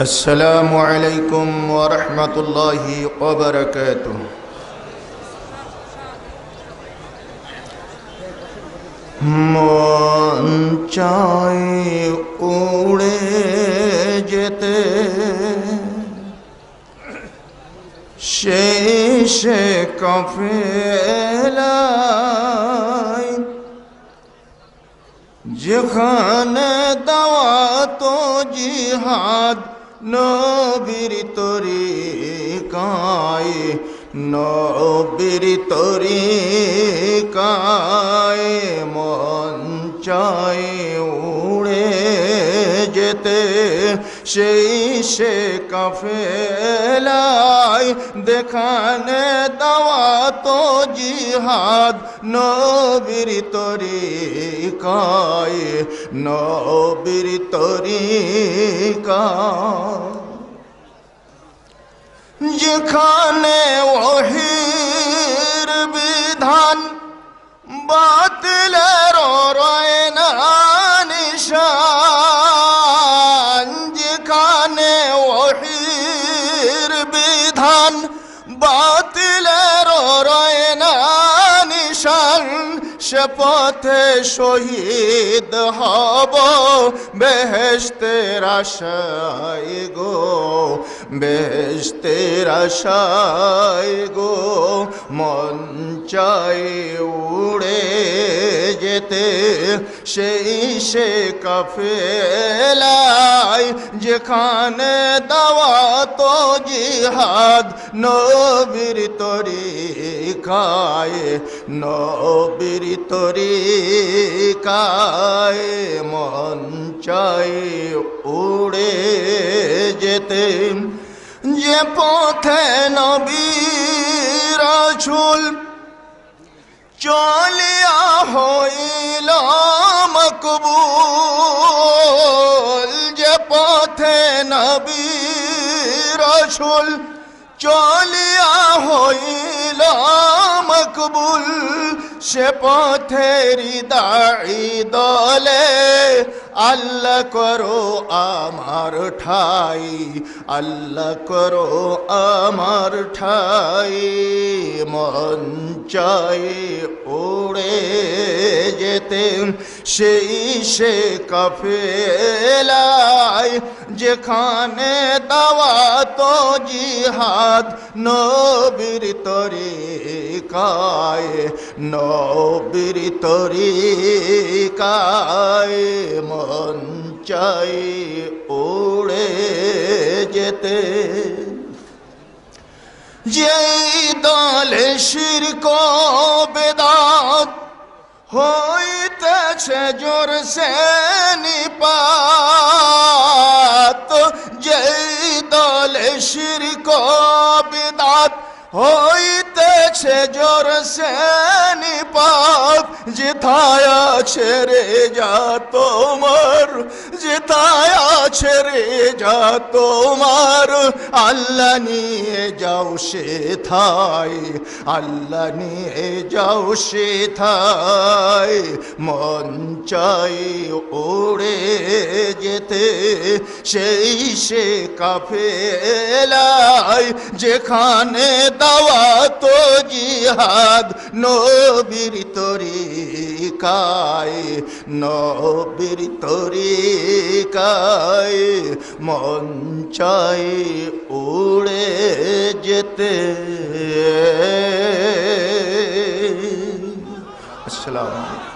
السلام عليكم ورحمة الله وبركاته মন চাই উড়ে যেতে শেষে কফেলাই যেখানে দেওয়া তো জিহাদ নবীর তরি কায় নবীর তরি কায় মন চায় উড়ে যেতে। সেই সে কাফেলায় দেখানে দেওয়া তো জিহাদ নবীর তরি কায় নবীর তরি যেখানে ওহির বিধান বাতিলের বিধান বাতিলের রয় সে পথে শহীদ হব বেহেস্তের আশায় গো বেহেস্তের আশায় গো, মন চাই উড়ে যেতে। সেই সে কাফেলায় যেখানে দাওয়া তো জিহাদ নবীর তরি খায় নবীর তরি কায় মন চাই উড়ে যেতে। যে পথে নবীর চুল চলিয়া হইল মকবুল। যে পথে চুল চলিয়া হইল মকবুল। সে পথের দাড়ি দলে, আল্লাহ করো আমার ঠাই, আল্লাহ করো আমার ঠাই, মন চাই উড়ে যেতে, সেই সে কফেলায় যেখানে দাওয়া তো জিহাদ নবীর তরি কায় নবীর তরি কায় মন চাই উড়ে যেতে। যেই দলে শিরক বেদাত হইতেছে জোর সে নিপাত শিরক বেদাত হইতেছে জোর সে নিপাত, যেথায় রে যা তোমার, যেথায় আছে রে যা তোমার। আল্লাহ নিয়ে যাও সে থাই আল্লাহ নিয়ে যাও সে থাই মন চাই ওড়ে যেতে, সেই সে কাফেলায় যেখানে দাওয়া তো জিহাদ, নবীর তরি কায় নবীর তরি কায় মন চাই উড়ে যেতে। আসসালামু আলাইকুম।